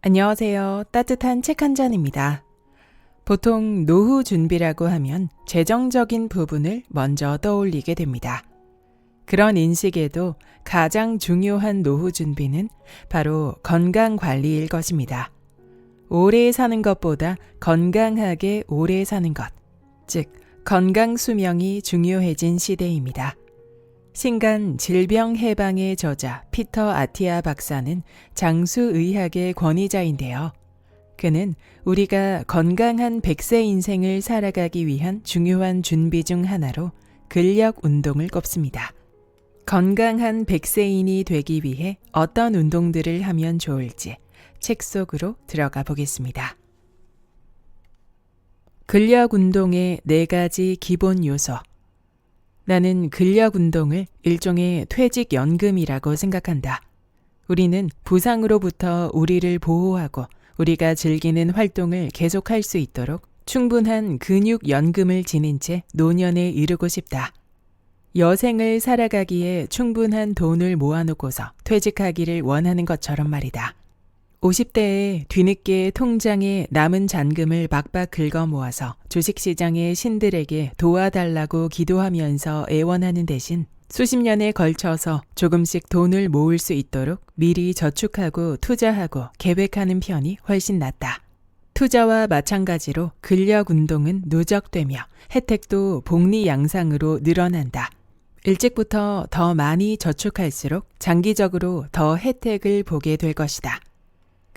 안녕하세요. 따뜻한 책 한 잔입니다. 보통 노후 준비라고 하면 재정적인 부분을 먼저 떠올리게 됩니다. 그런 인식에도 가장 중요한 노후 준비는 바로 건강 관리일 것입니다. 오래 사는 것보다 건강하게 오래 사는 것, 즉, 건강 수명이 중요해진 시대입니다. 신간 질병 해방의 저자 피터 아티아 박사는 장수의학의 권위자인데요. 그는 우리가 건강한 100세 인생을 살아가기 위한 중요한 준비 중 하나로 근력 운동을 꼽습니다. 건강한 100세인이 되기 위해 어떤 운동들을 하면 좋을지 책 속으로 들어가 보겠습니다. 근력 운동의 네 가지 기본 요소. 나는 근력 운동을 일종의 퇴직 연금이라고 생각한다. 우리는 부상으로부터 우리를 보호하고 우리가 즐기는 활동을 계속할 수 있도록 충분한 근육 연금을 지닌 채 노년에 이르고 싶다. 여생을 살아가기에 충분한 돈을 모아놓고서 퇴직하기를 원하는 것처럼 말이다. 50대에 뒤늦게 통장에 남은 잔금을 박박 긁어 모아서 주식시장의 신들에게 도와달라고 기도하면서 애원하는 대신 수십 년에 걸쳐서 조금씩 돈을 모을 수 있도록 미리 저축하고 투자하고 계획하는 편이 훨씬 낫다. 투자와 마찬가지로 근력 운동은 누적되며 혜택도 복리 양상으로 늘어난다. 일찍부터 더 많이 저축할수록 장기적으로 더 혜택을 보게 될 것이다.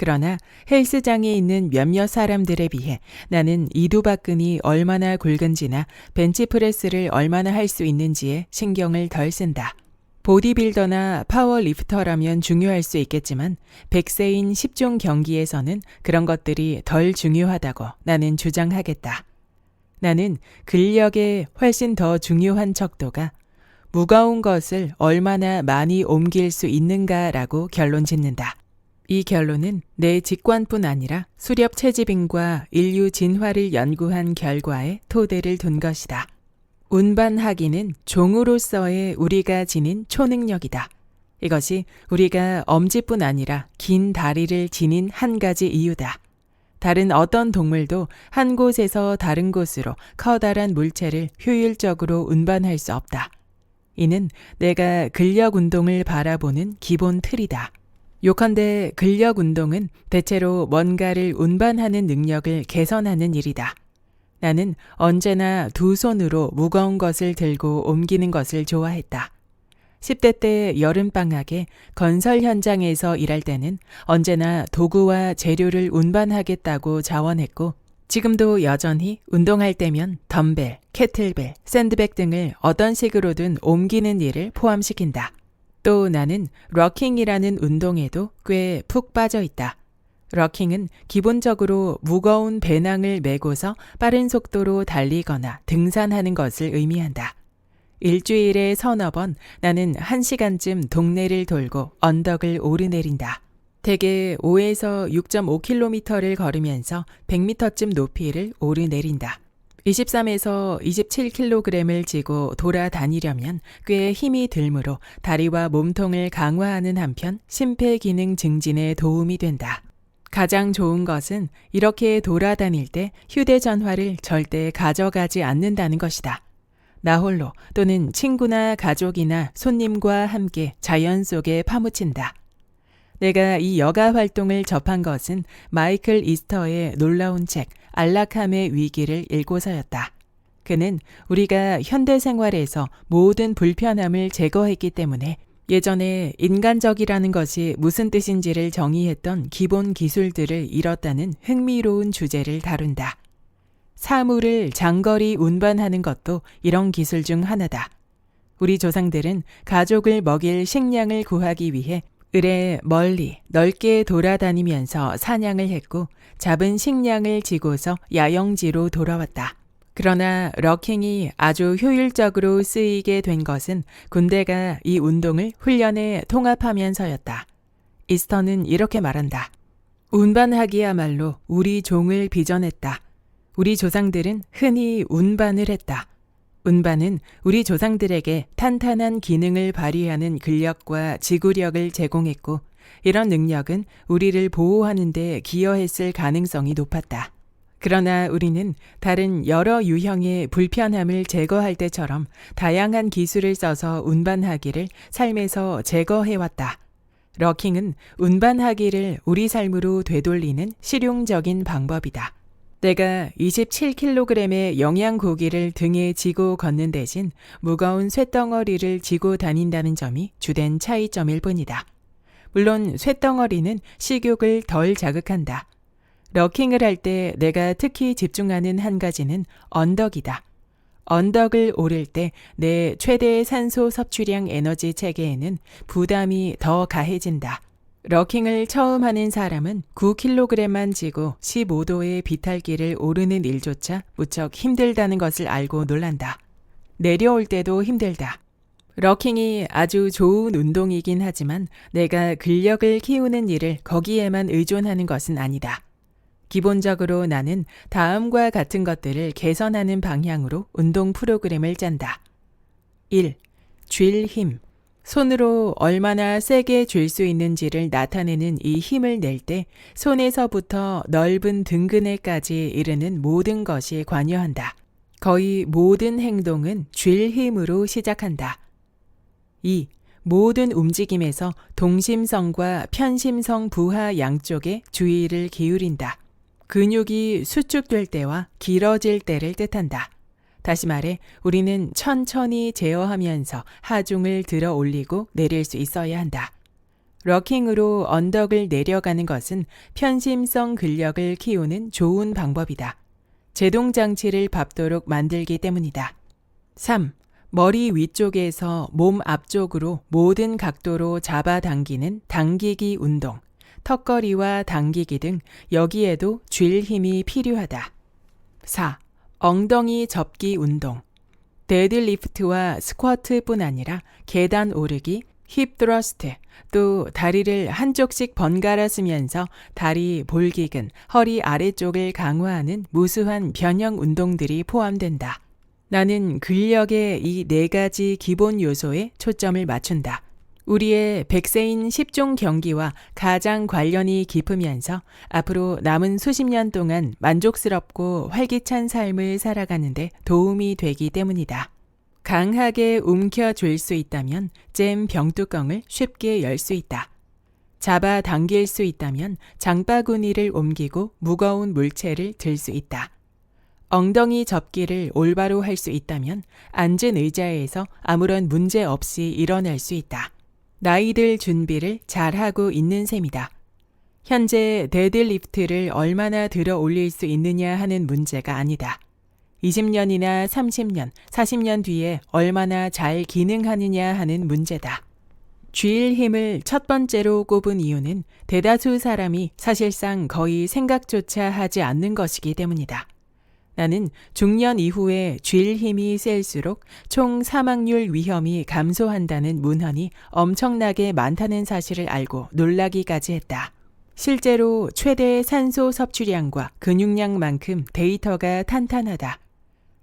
그러나 헬스장에 있는 몇몇 사람들에 비해 나는 이두박근이 얼마나 굵은지나 벤치프레스를 얼마나 할 수 있는지에 신경을 덜 쓴다. 보디빌더나 파워리프터라면 중요할 수 있겠지만 100세인 10종 경기에서는 그런 것들이 덜 중요하다고 나는 주장하겠다. 나는 근력에 훨씬 더 중요한 척도가 무거운 것을 얼마나 많이 옮길 수 있는가라고 결론 짓는다. 이 결론은 내 직관뿐 아니라 수렵 채집인과 인류 진화를 연구한 결과에 토대를 둔 것이다. 운반하기는 종으로서의 우리가 지닌 초능력이다. 이것이 우리가 엄지뿐 아니라 긴 다리를 지닌 한 가지 이유다. 다른 어떤 동물도 한 곳에서 다른 곳으로 커다란 물체를 효율적으로 운반할 수 없다. 이는 내가 근력 운동을 바라보는 기본 틀이다. 요컨대 근력 운동은 대체로 뭔가를 운반하는 능력을 개선하는 일이다. 나는 언제나 두 손으로 무거운 것을 들고 옮기는 것을 좋아했다. 10대 때 여름방학에 건설 현장에서 일할 때는 언제나 도구와 재료를 운반하겠다고 자원했고, 지금도 여전히 운동할 때면 덤벨, 캐틀벨, 샌드백 등을 어떤 식으로든 옮기는 일을 포함시킨다. 또 나는 러킹이라는 운동에도 꽤 푹 빠져 있다. 러킹은 기본적으로 무거운 배낭을 메고서 빠른 속도로 달리거나 등산하는 것을 의미한다. 일주일에 서너 번 나는 한 시간쯤 동네를 돌고 언덕을 오르내린다. 대개 5에서 6.5km를 걸으면서 100m쯤 높이를 오르내린다. 23에서 27kg을 지고 돌아다니려면 꽤 힘이 들므로 다리와 몸통을 강화하는 한편 심폐기능 증진에 도움이 된다. 가장 좋은 것은 이렇게 돌아다닐 때 휴대전화를 절대 가져가지 않는다는 것이다. 나 홀로 또는 친구나 가족이나 손님과 함께 자연 속에 파묻힌다. 내가 이 여가 활동을 접한 것은 마이클 이스터의 놀라운 책 안락함의 위기를 읽고서였다. 그는 우리가 현대 생활에서 모든 불편함을 제거했기 때문에 예전에 인간적이라는 것이 무슨 뜻인지를 정의했던 기본 기술들을 잃었다는 흥미로운 주제를 다룬다. 사물을 장거리 운반하는 것도 이런 기술 중 하나다. 우리 조상들은 가족을 먹일 식량을 구하기 위해 을에 멀리 넓게 돌아다니면서 사냥을 했고 잡은 식량을 지고서 야영지로 돌아왔다. 그러나 러킹이 아주 효율적으로 쓰이게 된 것은 군대가 이 운동을 훈련에 통합하면서였다. 이스터는 이렇게 말한다. 운반하기야말로 우리 종을 빚어냈다. 우리 조상들은 흔히 운반을 했다. 운반은 우리 조상들에게 탄탄한 기능을 발휘하는 근력과 지구력을 제공했고 이런 능력은 우리를 보호하는 데 기여했을 가능성이 높았다. 그러나 우리는 다른 여러 유형의 불편함을 제거할 때처럼 다양한 기술을 써서 운반하기를 삶에서 제거해왔다. 러킹은 운반하기를 우리 삶으로 되돌리는 실용적인 방법이다. 내가 27kg의 영양 고기를 등에 지고 걷는 대신 무거운 쇳덩어리를 지고 다닌다는 점이 주된 차이점일 뿐이다. 물론 쇳덩어리는 식욕을 덜 자극한다. 러킹을 할 때 내가 특히 집중하는 한 가지는 언덕이다. 언덕을 오를 때 내 최대 산소 섭취량 에너지 체계에는 부담이 더 가해진다. 러킹을 처음 하는 사람은 9kg만 지고 15도의 비탈길을 오르는 일조차 무척 힘들다는 것을 알고 놀란다. 내려올 때도 힘들다. 러킹이 아주 좋은 운동이긴 하지만 내가 근력을 키우는 일을 거기에만 의존하는 것은 아니다. 기본적으로 나는 다음과 같은 것들을 개선하는 방향으로 운동 프로그램을 짠다. 1. 쥘 힘. 손으로 얼마나 세게 쥘수 있는지를 나타내는 이 힘을 낼 때 손에서부터 넓은 등근에까지 이르는 모든 것이 관여한다. 거의 모든 행동은 쥘 힘으로 시작한다. 2. 모든 움직임에서 동심성과 편심성 부하 양쪽에 주의를 기울인다. 근육이 수축될 때와 길어질 때를 뜻한다. 다시 말해, 우리는 천천히 제어하면서 하중을 들어 올리고 내릴 수 있어야 한다. 러킹으로 언덕을 내려가는 것은 편심성 근력을 키우는 좋은 방법이다. 제동 장치를 밟도록 만들기 때문이다. 3. 머리 위쪽에서 몸 앞쪽으로 모든 각도로 잡아당기는 당기기 운동. 턱걸이와 당기기 등 여기에도 쥘 힘이 필요하다. 4. 엉덩이 접기 운동. 데드리프트와 스쿼트뿐 아니라 계단 오르기, 힙 드러스트, 또 다리를 한쪽씩 번갈아 쓰면서 다리 볼기근, 허리 아래쪽을 강화하는 무수한 변형 운동들이 포함된다. 나는 근력의 이 네 가지 기본 요소에 초점을 맞춘다. 우리의 백세인 10종 경기와 가장 관련이 깊으면서 앞으로 남은 수십 년 동안 만족스럽고 활기찬 삶을 살아가는데 도움이 되기 때문이다. 강하게 움켜쥘 수 있다면 잼 병뚜껑을 쉽게 열 수 있다. 잡아 당길 수 있다면 장바구니를 옮기고 무거운 물체를 들 수 있다. 엉덩이 접기를 올바로 할 수 있다면 앉은 의자에서 아무런 문제 없이 일어날 수 있다. 나이들 준비를 잘하고 있는 셈이다. 현재 데드리프트를 얼마나 들어 올릴 수 있느냐 하는 문제가 아니다. 20년이나 30년, 40년 뒤에 얼마나 잘 기능하느냐 하는 문제다. 쥐일 힘을 첫 번째로 꼽은 이유는 대다수 사람이 사실상 거의 생각조차 하지 않는 것이기 때문이다. 나는 중년 이후에 쥘 힘이 셀수록 총 사망률 위험이 감소한다는 문헌이 엄청나게 많다는 사실을 알고 놀라기까지 했다. 실제로 최대 산소 섭취량과 근육량만큼 데이터가 탄탄하다.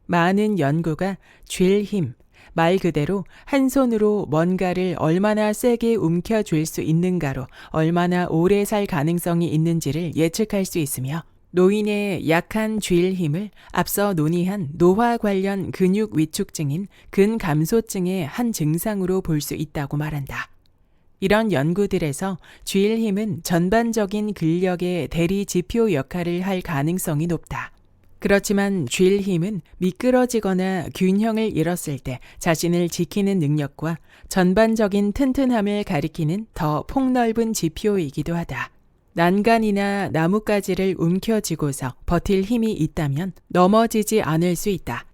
많은 연구가 쥘 힘, 말 그대로 한 손으로 뭔가를 얼마나 세게 움켜쥘 수 있는가로 얼마나 오래 살 가능성이 있는지를 예측할 수 있으며 노인의 약한 쥘 힘을 앞서 논의한 노화 관련 근육 위축증인 근감소증의 한 증상으로 볼 수 있다고 말한다. 이런 연구들에서 쥘 힘은 전반적인 근력의 대리 지표 역할을 할 가능성이 높다. 그렇지만 쥘 힘은 미끄러지거나 균형을 잃었을 때 자신을 지키는 능력과 전반적인 튼튼함을 가리키는 더 폭넓은 지표이기도 하다. 난간이나 나뭇가지를 움켜쥐고서 버틸 힘이 있다면 넘어지지 않을 수 있다.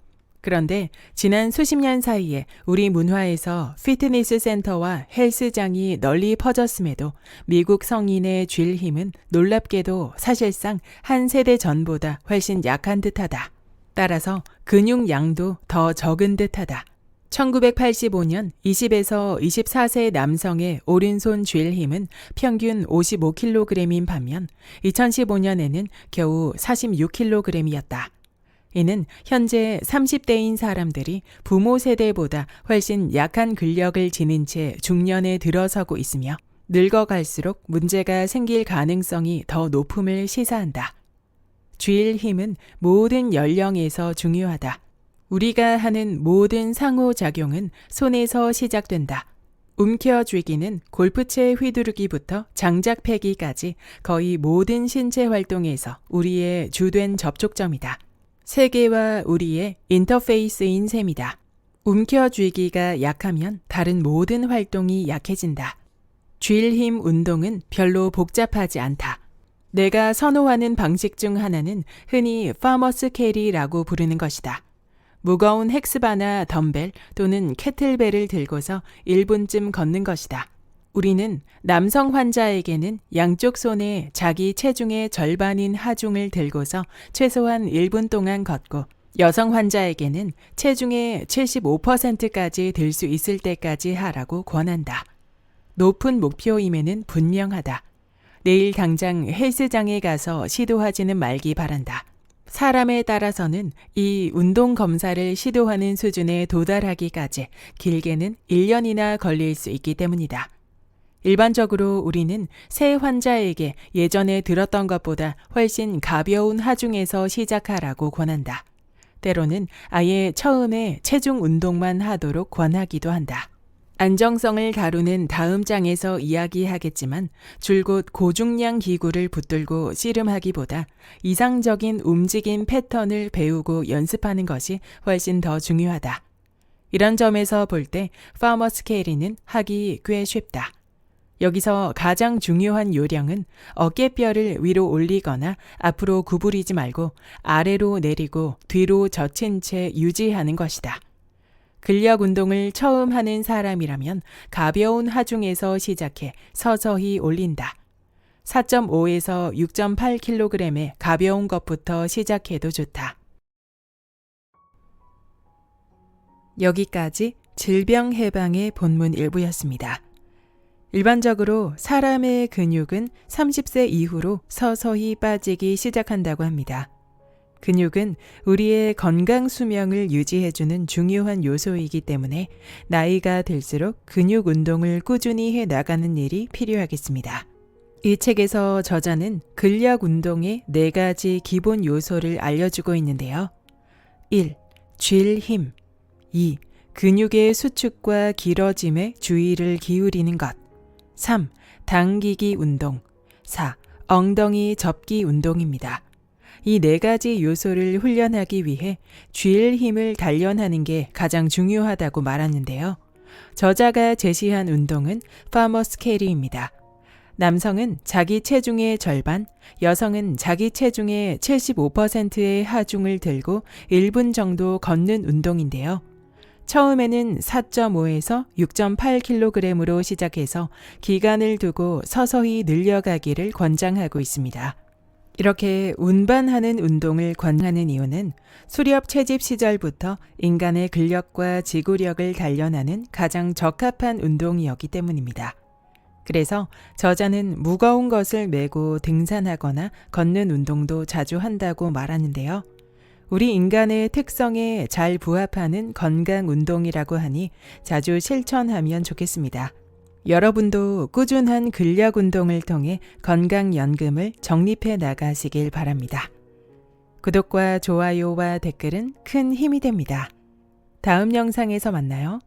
그런데 지난 수십 년 사이에 우리 문화에서 피트니스 센터와 헬스장이 널리 퍼졌음에도 미국 성인의 쥘 힘은 놀랍게도 사실상 한 세대 전보다 훨씬 약한 듯하다. 따라서 근육 양도 더 적은 듯하다. 1985년 20에서 24세 남성의 오른손 쥘 힘은 평균 55kg인 반면 2015년에는 겨우 46kg이었다. 이는 현재 30대인 사람들이 부모 세대보다 훨씬 약한 근력을 지닌 채 중년에 들어서고 있으며 늙어갈수록 문제가 생길 가능성이 더 높음을 시사한다. 쥐일 힘은 모든 연령에서 중요하다. 우리가 하는 모든 상호작용은 손에서 시작된다. 움켜쥐기는 골프채 휘두르기부터 장작 패기까지 거의 모든 신체 활동에서 우리의 주된 접촉점이다. 세계와 우리의 인터페이스인 셈이다. 움켜쥐기가 약하면 다른 모든 활동이 약해진다. 쥘힘 운동은 별로 복잡하지 않다. 내가 선호하는 방식 중 하나는 흔히 파머스 캐리라고 부르는 것이다. 무거운 헥스바나 덤벨 또는 캐틀벨을 들고서 1분쯤 걷는 것이다. 우리는 남성 환자에게는 양쪽 손에 자기 체중의 절반인 하중을 들고서 최소한 1분 동안 걷고 여성 환자에게는 체중의 75%까지 들 수 있을 때까지 하라고 권한다. 높은 목표임에는 분명하다. 내일 당장 헬스장에 가서 시도하지는 말기 바란다. 사람에 따라서는 이 운동 검사를 시도하는 수준에 도달하기까지 길게는 1년이나 걸릴 수 있기 때문이다. 일반적으로 우리는 새 환자에게 예전에 들었던 것보다 훨씬 가벼운 하중에서 시작하라고 권한다. 때로는 아예 처음에 체중 운동만 하도록 권하기도 한다. 안정성을 다루는 다음 장에서 이야기하겠지만 줄곧 고중량 기구를 붙들고 씨름하기보다 이상적인 움직임 패턴을 배우고 연습하는 것이 훨씬 더 중요하다. 이런 점에서 볼 때 파머스 캐리는 하기 꽤 쉽다. 여기서 가장 중요한 요령은 어깨뼈를 위로 올리거나 앞으로 구부리지 말고 아래로 내리고 뒤로 젖힌 채 유지하는 것이다. 근력 운동을 처음 하는 사람이라면 가벼운 하중에서 시작해 서서히 올린다. 4.5에서 6.8kg의 가벼운 것부터 시작해도 좋다. 여기까지 질병 해방의 본문 일부였습니다. 일반적으로 사람의 근육은 30세 이후로 서서히 빠지기 시작한다고 합니다. 근육은 우리의 건강 수명을 유지해주는 중요한 요소이기 때문에 나이가 들수록 근육 운동을 꾸준히 해 나가는 일이 필요하겠습니다. 이 책에서 저자는 근력 운동의 네 가지 기본 요소를 알려주고 있는데요. 1. 쥘 힘. 2. 근육의 수축과 길어짐에 주의를 기울이는 것. 3. 당기기 운동. 4. 엉덩이 접기 운동입니다. 이 네 가지 요소를 훈련하기 위해 쥘 힘을 단련하는 게 가장 중요하다고 말하는데요. 저자가 제시한 운동은 파머스 캐리입니다. 남성은 자기 체중의 절반, 여성은 자기 체중의 75%의 하중을 들고 1분 정도 걷는 운동인데요. 처음에는 4.5에서 6.8kg으로 시작해서 기간을 두고 서서히 늘려가기를 권장하고 있습니다. 이렇게 운반하는 운동을 권하는 이유는 수렵 채집 시절부터 인간의 근력과 지구력을 단련하는 가장 적합한 운동이었기 때문입니다. 그래서 저자는 무거운 것을 메고 등산하거나 걷는 운동도 자주 한다고 말하는데요. 우리 인간의 특성에 잘 부합하는 건강 운동이라고 하니 자주 실천하면 좋겠습니다. 여러분도 꾸준한 근력 운동을 통해 건강연금을 적립해 나가시길 바랍니다. 구독과 좋아요와 댓글은 큰 힘이 됩니다. 다음 영상에서 만나요.